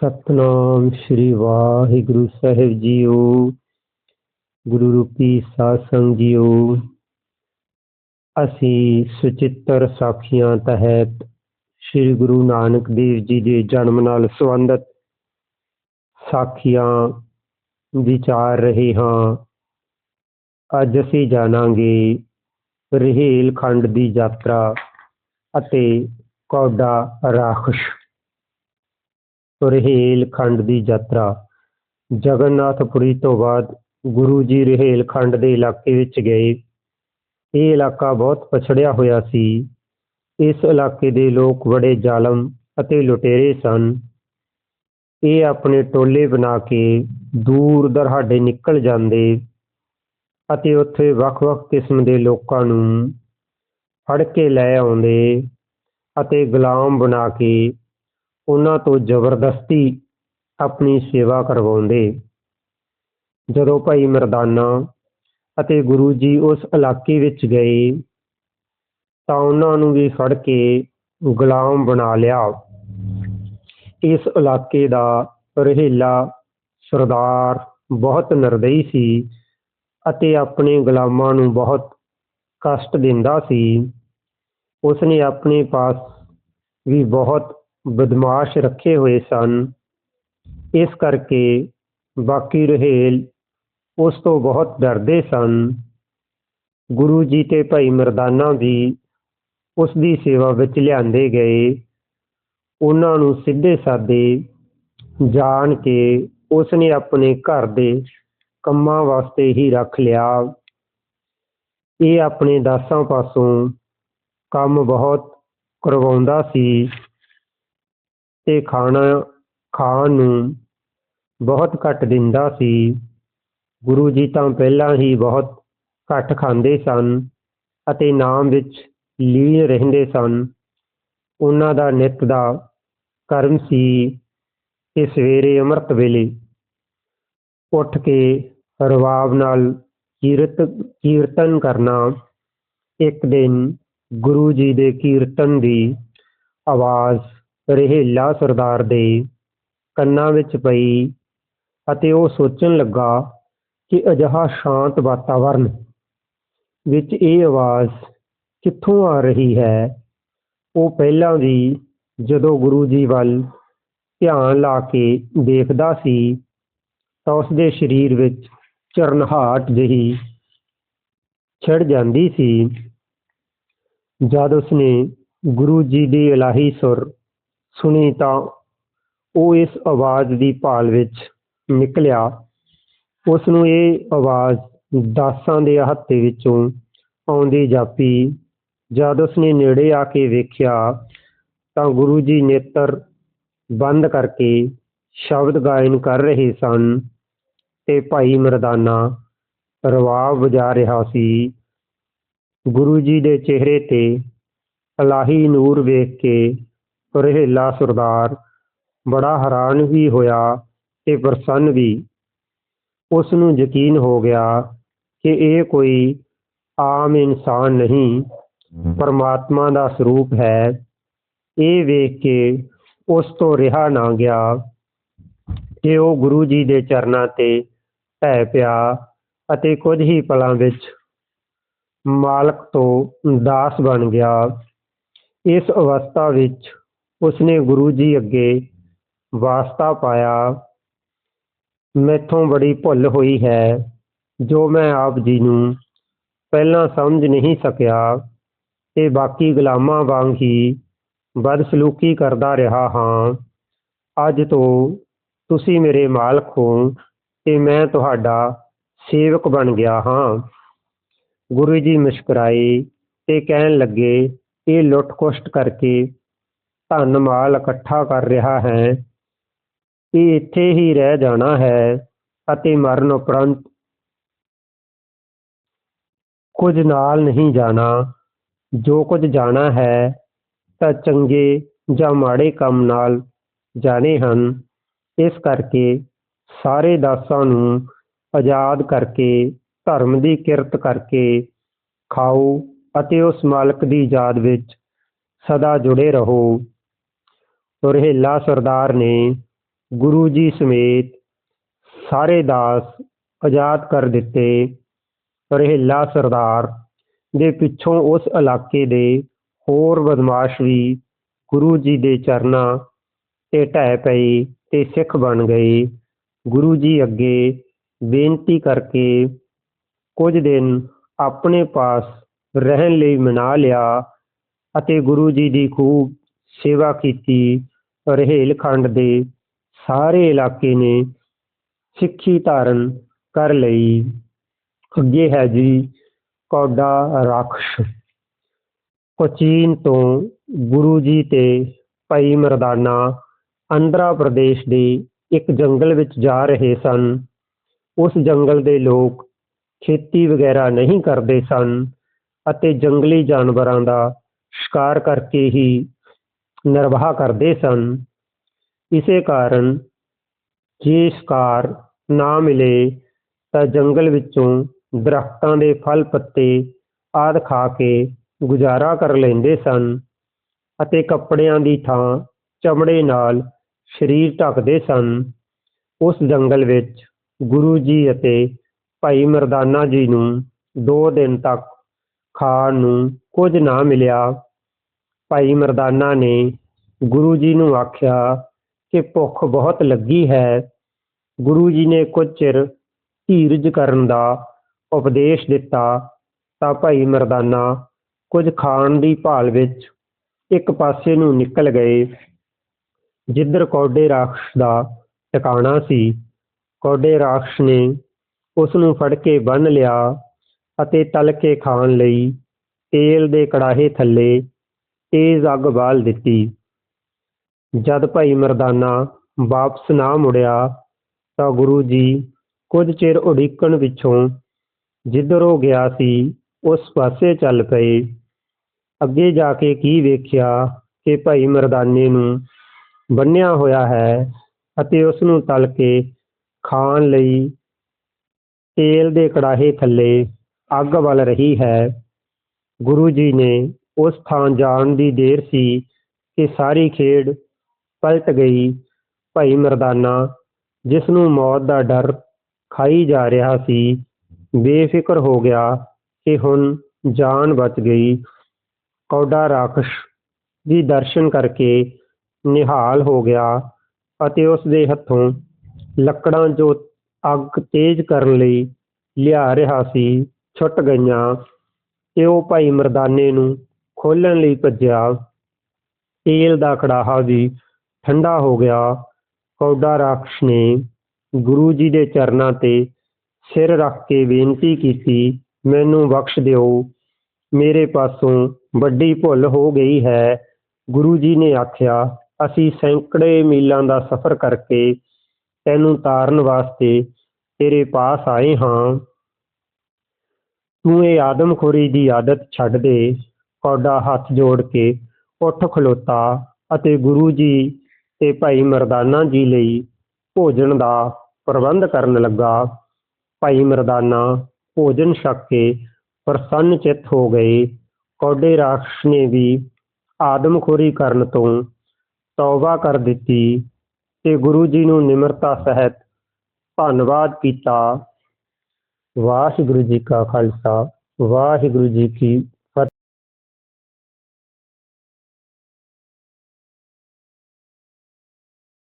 ਸਤਨਾਮ ਸ੍ਰੀ ਵਾਹਿਗੁਰੂ ਸਾਹਿਬ ਜੀਓ, ਗੁਰੂ ਰੂਪੀ ਸਾਧ ਸੰਗ ਜੀਓ। ਅਸੀਂ ਸੁਚਿੱਤਰ ਸਾਖੀਆਂ ਤਹਿਤ ਸ੍ਰੀ ਗੁਰੂ ਨਾਨਕ ਦੇਵ ਜੀ ਦੇ ਜਨਮ ਨਾਲ ਸੰਬੰਧਿਤ ਸਾਖੀਆਂ ਵਿਚਾਰ ਰਹੇ ਹਾਂ। ਅੱਜ ਅਸੀਂ ਜਾਣਾਂਗੇ ਰਹਿਲ ਖੰਡ ਦੀ ਯਾਤਰਾ ਅਤੇ ਕੌਡਾ ਰਾਖਸ਼। ਰਹਿਲ ਖੰਡ ਦੀ ਯਾਤਰਾ। ਜਗਨਨਾਥਪੁਰੀ ਤੋਂ ਬਾਅਦ ਗੁਰੂ ਜੀ ਰਹਿਲ ਖੰਡ ਦੇ ਇਲਾਕੇ ਵਿੱਚ ਗਏ। ਇਹ ਇਲਾਕਾ ਬਹੁਤ ਪਛੜਿਆ ਹੋਇਆ ਸੀ। ਇਸ ਇਲਾਕੇ ਦੇ ਲੋਕ ਬੜੇ ਜ਼ਾਲਮ ਅਤੇ ਲੁਟੇਰੇ ਸਨ। ਇਹ ਆਪਣੇ ਟੋਲੇ ਬਣਾ ਕੇ ਦੂਰ ਦਰਾਡੇ ਨਿਕਲ ਜਾਂਦੇ ਅਤੇ ਉੱਥੇ ਵੱਖ-ਵੱਖ ਕਿਸਮ ਦੇ ਲੋਕਾਂ ਨੂੰ ਫੜ ਕੇ ਲੈ ਆਉਂਦੇ ਅਤੇ ਗੁਲਾਮ ਬਣਾ ਕੇ ਉਹਨਾਂ ਤੋਂ ਜ਼ਬਰਦਸਤੀ ਆਪਣੀ ਸੇਵਾ ਕਰਵਾਉਂਦੇ। ਜਦੋਂ ਭਾਈ ਮਰਦਾਨਾ ਅਤੇ ਗੁਰੂ ਜੀ ਉਸ ਇਲਾਕੇ ਵਿੱਚ ਗਏ ਤਾਂ ਉਹਨਾਂ ਨੂੰ ਵੀ ਫੜ ਕੇ ਗੁਲਾਮ ਬਣਾ ਲਿਆ। ਇਸ ਇਲਾਕੇ ਦਾ ਰਹਿਲਾ ਸਰਦਾਰ ਬਹੁਤ ਨਿਰਦਈ ਸੀ ਅਤੇ ਆਪਣੇ ਗੁਲਾਮਾਂ ਨੂੰ ਬਹੁਤ ਕਸ਼ਟ ਦਿੰਦਾ ਸੀ। ਉਸਨੇ ਆਪਣੇ ਪਾਸ ਵੀ ਬਹੁਤ ਬਦਮਾਸ਼ ਰੱਖੇ ਹੋਏ ਸਨ। ਇਸ ਕਰਕੇ ਬਾਕੀ ਰਹਿਲ ਉਸ ਤੋਂ ਬਹੁਤ ਡਰਦੇ ਸਨ। ਗੁਰੂ ਜੀ ਤੇ ਭਾਈ ਮਰਦਾਨਾ ਵੀ ਉਸ ਦੀ ਸੇਵਾ ਵਿੱਚ ਲਿਆਂਦੇ ਗਏ। ਉਹਨਾਂ ਨੂੰ ਸਿੱਧੇ ਸਾਦੇ ਜਾਣ ਕੇ ਉਸ ਨੇ ਆਪਣੇ ਘਰ ਦੇ ਕੰਮਾਂ ਵਾਸਤੇ ਹੀ ਰੱਖ ਲਿਆ। ਇਹ ਆਪਣੇ ਦਾਸਾਂ ਪਾਸੋਂ ਕੰਮ ਬਹੁਤ ਕਰਵਾਉਂਦਾ ਸੀ ਤੇ ਖਾਣਾ, ਖਾਣ ਨੂੰ ਬਹੁਤ ਘੱਟ ਦਿੰਦਾ ਸੀ। ਗੁਰੂ ਜੀ ਤਾਂ ਪਹਿਲਾਂ ਹੀ ਬਹੁਤ ਘੱਟ ਖਾਂਦੇ ਸਨ ਅਤੇ ਨਾਮ ਵਿੱਚ ਲੀਨ ਰਹਿੰਦੇ ਸਨ। ਉਹਨਾਂ ਦਾ ਨਿਤ ਦਾ ਕਰਮ ਸੀ ਕਿ ਸਵੇਰੇ ਅੰਮ੍ਰਿਤ ਵੇਲੇ ਉੱਠ ਕੇ ਰਵਾਬ ਨਾਲ ਕੀਰਤ, ਕੀਰਤਨ ਕਰਨਾ। ਇੱਕ ਦਿਨ ਗੁਰੂ ਜੀ ਦੇ ਕੀਰਤਨ ਦੀ ਆਵਾਜ਼ ਰਹਿਲਾ ਸਰਦਾਰ ਦੇ ਕੰਨਾਂ ਵਿੱਚ ਪਈ ਅਤੇ ਉਹ ਸੋਚਣ ਲੱਗਾ ਕਿ ਅਜਿਹਾ ਸ਼ਾਂਤ ਵਾਤਾਵਰਨ ਵਿੱਚ ਇਹ ਆਵਾਜ਼ ਕਿੱਥੋਂ ਆ ਰਹੀ ਹੈ? ਉਹ ਪਹਿਲਾਂ ਵੀ ਜਦੋਂ ਗੁਰੂ ਜੀ ਵੱਲ ਧਿਆਨ ਲਾ ਕੇ ਦੇਖਦਾ ਸੀ, ਤਾਂ ਉਸ ਦੇ ਸਰੀਰ ਵਿੱਚ ਚਰਨਹਾਟ ਜਿਹੀ ਛਿੜ ਜਾਂਦੀ ਸੀ। ਜਦ ਉਸਨੇ ਗੁਰੂ ਜੀ ਦੀ ਇਲਾਹੀ ਸੁਰ ਸੁਣੀ ਤਾਂ ਉਹ ਇਸ ਆਵਾਜ਼ ਦੀ ਭਾਲ ਵਿੱਚ ਨਿਕਲਿਆ। ਉਸ ਨੂੰ ਇਹ ਆਵਾਜ਼ ਦਾਸਾਂ ਦੇ ਹੱਥੇ ਵਿੱਚੋਂ ਆਉਂਦੀ ਜਾਪੀ। ਜਦ ਉਸਨੇ ਨੇੜੇ ਆ ਕੇ ਵੇਖਿਆ ਤਾਂ ਗੁਰੂ ਜੀ ਨੇਤਰ ਬੰਦ ਕਰਕੇ ਸ਼ਬਦ ਗਾਇਨ ਕਰ ਰਹੇ ਸਨ ਤੇ ਭਾਈ ਮਰਦਾਨਾ ਰਵਾਬ ਵਜਾ ਰਿਹਾ ਸੀ। ਗੁਰੂ ਜੀ ਦੇ ਚਿਹਰੇ ਤੇ ਇਲਾਹੀ ਨੂਰ ਵੇਖ ਕੇ ਰਹਿਲਾ ਸਰਦਾਰ, ਬੜਾ ਹੈਰਾਨ ਵੀ ਹੋਇਆ ਤੇ ਪ੍ਰਸੰਨ ਵੀ। ਉਸ ਨੂੰ ਯਕੀਨ ਹੋ ਗਿਆ ਕਿ ਇਹ ਕੋਈ ਆਮ ਇਨਸਾਨ ਨਹੀਂ, ਪਰਮਾਤਮਾ ਦਾ ਸਰੂਪ ਹੈ। ਇਹ ਵੇਖ ਕੇ ਉਸ ਤੋਂ ਰਿਹਾ ਨਾ ਗਿਆ ਕਿ ਉਹ ਗੁਰੂ ਜੀ ਦੇ ਚਰਨਾਂ ਤੇ ਢਹਿ ਪਿਆ ਅਤੇ ਕੁਝ ਹੀ ਪਲਾਂ ਵਿੱਚ ਮਾਲਕ ਤੋਂ ਦਾਸ ਬਣ ਗਿਆ। ਇਸ ਅਵਸਥਾ ਵਿੱਚ ਉਸਨੇ ਗੁਰੂ ਜੀ ਅੱਗੇ ਵਾਸਤਾ ਪਾਇਆ। ਮੈਥੋਂ ਬੜੀ ਭੁੱਲ ਹੋਈ ਹੈ, ਜੋ ਮੈਂ ਆਪ ਜੀ ਨੂੰ ਪਹਿਲਾਂ ਸਮਝ ਨਹੀਂ ਸਕਿਆ ਤੇ ਬਾਕੀ ਗੁਲਾਮਾਂ ਵਾਂਗ ਹੀ ਬਦਸਲੂਕੀ ਕਰਦਾ ਰਿਹਾ ਹਾਂ। ਅੱਜ ਤੋਂ ਤੁਸੀਂ ਮੇਰੇ ਮਾਲਕ ਹੋ ਤੇ ਮੈਂ ਤੁਹਾਡਾ ਸੇਵਕ ਬਣ ਗਿਆ ਹਾਂ। ਗੁਰੂ ਜੀ ਮੁਸਕਰਾਏ ਤੇ ਕਹਿਣ ਲੱਗੇ, ਇਹ ਲੁੱਟ-ਖੁਸਟ ਕਰਕੇ ਧਨ ਮਾਲ ਇਕੱਠਾ ਕਰ ਰਿਹਾ ਹੈ। ਇਹ ਇੱਥੇ ਹੀ ਰਹਿ ਜਾਣਾ ਹੈ ਅਤੇ ਮਰਨ ਉਪਰੰਤ ਕੁਝ ਨਾਲ ਨਹੀਂ ਜਾਣਾ। ਜੋ ਕੁਝ ਜਾਣਾ ਹੈ, ਤਾਂ ਚੰਗੇ ਜਾਂ ਮਾੜੇ ਕੰਮ ਨਾਲ ਜਾਣੇ ਹਨ। ਇਸ ਕਰਕੇ ਸਾਰੇ ਦਾਸਾਂ ਨੂੰ ਆਜ਼ਾਦ ਕਰਕੇ ਧਰਮ ਦੀ ਕਿਰਤ ਕਰਕੇ ਖਾਓ ਅਤੇ ਉਸ ਮਾਲਕ ਦੀ ਯਾਦ ਵਿੱਚ ਸਦਾ ਜੁੜੇ ਰਹੋ। ਰਹਿਲਾ ਸਰਦਾਰ ਨੇ ਗੁਰੂ ਜੀ ਸਮੇਤ ਸਾਰੇ ਦਾਸ ਆਜ਼ਾਦ ਕਰ ਦਿੱਤੇ। ਰਹਿਲਾ ਸਰਦਾਰ ਦੇ ਪਿੱਛੋਂ ਉਸ ਇਲਾਕੇ ਦੇ ਹੋਰ ਬਦਮਾਸ਼ ਵੀ ਗੁਰੂ ਜੀ ਦੇ ਚਰਨਾਂ ਤੇ ਢਹਿ ਪਏ ਤੇ ਸਿੱਖ ਬਣ ਗਏ। ਗੁਰੂ ਜੀ ਅੱਗੇ ਬੇਨਤੀ ਕਰਕੇ ਕੁਝ ਦਿਨ ਆਪਣੇ ਪਾਸ ਰਹਿਣ ਲਈ ਮਨਾ ਲਿਆ ਅਤੇ ਗੁਰੂ ਜੀ ਦੀ ਖੂਬ ਸੇਵਾ ਕੀਤੀ। ਰਹਿਲਖੰਡ ਦੇ ਸਾਰੇ ਇਲਾਕੇ ਨੇ ਸਿੱਖੀ ਧਾਰਨ ਕਰ ਲਈ। ਅੱਗੇ ਹੈ ਜੀ ਕੌਡਾ ਰਾਖਸ਼। ਕੋਚੀਨ ਤੋਂ ਗੁਰੂ ਜੀ ਤੇ ਭਾਈ ਮਰਦਾਨਾ ਆਂਧਰਾ ਪ੍ਰਦੇਸ਼ ਦੇ ਇੱਕ ਜੰਗਲ ਵਿੱਚ ਜਾ ਰਹੇ ਸਨ। ਉਸ ਜੰਗਲ ਦੇ ਲੋਕ ਖੇਤੀ ਵਗੈਰਾ ਨਹੀਂ ਕਰਦੇ ਸਨ ਅਤੇ ਜੰਗਲੀ ਜਾਨਵਰਾਂ ਦਾ ਸ਼ਿਕਾਰ ਕਰਕੇ ਹੀ ਨਿਰਵਾਹ ਕਰਦੇ ਸਨ। ਇਸੇ ਕਾਰਨ ਜੇ ਸ਼ਿਕਾਰ ਨਾ ਮਿਲੇ ਤਾਂ ਜੰਗਲ ਵਿੱਚੋਂ ਦਰਖਤਾਂ ਦੇ ਫਲ ਪੱਤੇ ਆਦਿ ਖਾ ਕੇ ਗੁਜ਼ਾਰਾ ਕਰ ਲੈਂਦੇ ਸਨ ਅਤੇ ਕੱਪੜਿਆਂ ਦੀ ਥਾਂ ਚਮੜੇ ਨਾਲ ਸਰੀਰ ਢੱਕਦੇ ਸਨ। ਉਸ ਜੰਗਲ ਵਿੱਚ ਗੁਰੂ ਜੀ ਅਤੇ ਭਾਈ ਮਰਦਾਨਾ ਜੀ ਨੂੰ ਦੋ ਦਿਨ ਤੱਕ ਖਾਣ ਨੂੰ ਕੁਝ ਨਾ ਮਿਲਿਆ। ਭਾਈ ਮਰਦਾਨਾ ਨੇ ਗੁਰੂ ਜੀ ਨੂੰ ਆਖਿਆ ਕਿ ਭੁੱਖ ਬਹੁਤ ਲੱਗੀ ਹੈ। ਗੁਰੂ ਜੀ ਨੇ ਕੁਝ ਚਿਰ ਧੀਰਜ ਕਰਨ ਦਾ ਉਪਦੇਸ਼ ਦਿੱਤਾ ਤਾਂ ਭਾਈ ਮਰਦਾਨਾ ਕੁਝ ਖਾਣ ਦੀ ਭਾਲ ਵਿੱਚ ਇੱਕ ਪਾਸੇ ਨੂੰ ਨਿਕਲ ਗਏ। ਜਿੱਧਰ ਕੌਡੇ ਰਾਖਸ਼ ਦਾ ਟਿਕਾਣਾ ਸੀ, ਕੌਡੇ ਰਾਖਸ਼ ਨੇ ਉਸ ਨੂੰ ਫੜ ਕੇ ਬੰਨ ਲਿਆ ਅਤੇ ਤਲ ਕੇ ਖਾਣ ਲਈ ਤੇਲ ਦੇ ਕੜਾਹੇ ਥੱਲੇ ਤੇਜ਼ ਅੱਗ ਬਾਲ ਦਿੱਤੀ। ਜਦ ਭਾਈ ਮਰਦਾਨਾ ਵਾਪਸ ਨਾ ਮੁੜਿਆ ਤਾਂ ਗੁਰੂ ਜੀ ਕੁਝ ਚਿਰ ਉਡੀਕਣ ਵਿੱਚੋਂ ਜਿੱਧਰ ਉਹ ਗਿਆ ਸੀ, ਉਸ ਪਾਸੇ ਚੱਲ ਪਏ। ਅੱਗੇ ਜਾ ਕੇ ਕੀ ਵੇਖਿਆ ਕਿ ਭਾਈ ਮਰਦਾਨੇ ਨੂੰ ਬੰਨਿਆ ਹੋਇਆ ਹੈ ਅਤੇ ਉਸ ਨੂੰ ਤਲ ਕੇ ਖਾਣ ਲਈ ਤੇਲ ਦੇ ਕੜਾਹੇ ਥੱਲੇ ਅੱਗ ਬਲ ਰਹੀ ਹੈ। ਗੁਰੂ ਜੀ ਨੇ ਉਸ ਥਾਂ ਜਾਣ ਦੀ ਦੇਰ ਸੀ ਕਿ ਸਾਰੀ ਖੇਡ ਪਲਟ ਗਈ। ਭਾਈ ਮਰਦਾਨਾ, ਜਿਸ ਨੂੰ ਮੌਤ ਦਾ ਡਰ ਖਾਈ ਜਾ ਰਿਹਾ ਸੀ, ਬੇਫਿਕਰ ਹੋ ਗਿਆ ਕਿ ਹੁਣ ਜਾਨ ਬਚ ਗਈ। ਕੌਡਾ ਰਾਖਸ਼ ਦੀ ਦਰਸ਼ਨ ਕਰਕੇ ਨਿਹਾਲ ਹੋ ਗਿਆ ਅਤੇ ਉਸ ਦੇ ਹੱਥੋਂ ਲੱਕੜਾਂ ਜੋ ਅੱਗ ਤੇਜ਼ ਕਰਨ ਲਈ ਲਿਆ ਰਿਹਾ ਸੀ, ਛੁੱਟ ਗਈਆਂ। ਤੇ ਉਹ ਭਾਈ ਮਰਦਾਨੇ ਨੂੰ ਖੋਲਣ ਲਈ ਭੱਜਿਆ। ਤੇਲ ਦਾ ਕੜਾਹਾ ਵੀ ਠੰਡਾ ਹੋ ਗਿਆ। ਕੌਡਾ ਰਾਖਸ਼ ਨੇ ਗੁਰੂ ਜੀ ਦੇ ਚਰਨਾਂ ਤੇ ਸਿਰ ਰੱਖ ਕੇ ਬੇਨਤੀ ਕੀਤੀ, ਮੈਨੂੰ ਬਖਸ਼ ਦਿਓ। ਮੇਰੇ ਪਾਸੋਂ ਵੱਡੀ ਭੁੱਲ ਹੋ ਗਈ ਹੈ। ਗੁਰੂ ਜੀ ਨੇ ਆਖਿਆ, ਅਸੀਂ ਸੈਂਕੜੇ ਮੀਲਾਂ ਦਾ ਸਫ਼ਰ ਕਰਕੇ ਤੈਨੂੰ ਤਾਰਨ ਵਾਸਤੇ ਤੇਰੇ ਪਾਸ ਆਏ ਹਾਂ। ਤੂੰ ਇਹ ਆਦਮਖੋਰੀ ਦੀ ਆਦਤ ਛੱਡ ਦੇ। ਕੌਡਾ ਹੱਥ ਜੋੜ ਕੇ ਉੱਠ ਖਲੋਤਾ ਅਤੇ ਗੁਰੂ ਜੀ ਤੇ ਭਾਈ ਮਰਦਾਨਾ ਜੀ ਲਈ ਭੋਜਨ ਦਾ ਪ੍ਰਬੰਧ ਕਰਨ ਲੱਗਾ। ਭਾਈ ਮਰਦਾਨਾ ਭੋਜਨ ਛਕ ਕੇ ਪ੍ਰਸੰਨ ਚਿੱਤ ਹੋ ਗਏ। ਕੌਡੇ ਰਾਖਸ਼ ਨੇ ਵੀ ਆਦਮਖੋਰੀ ਕਰਨ ਤੋਂ ਤੌਬਾ ਕਰ ਦਿੱਤੀ। ਤੇ ਗੁਰੂ ਜੀ ਨੂੰ ਨਿਮਰਤਾ ਸਹਿਤ ਧੰਨਵਾਦ ਕੀਤਾ। ਵਾਹਿਗੁਰੂ ਜੀ ਕਾ ਖਾਲਸਾ, ਵਾਹਿਗੁਰੂ ਜੀ ਕੀ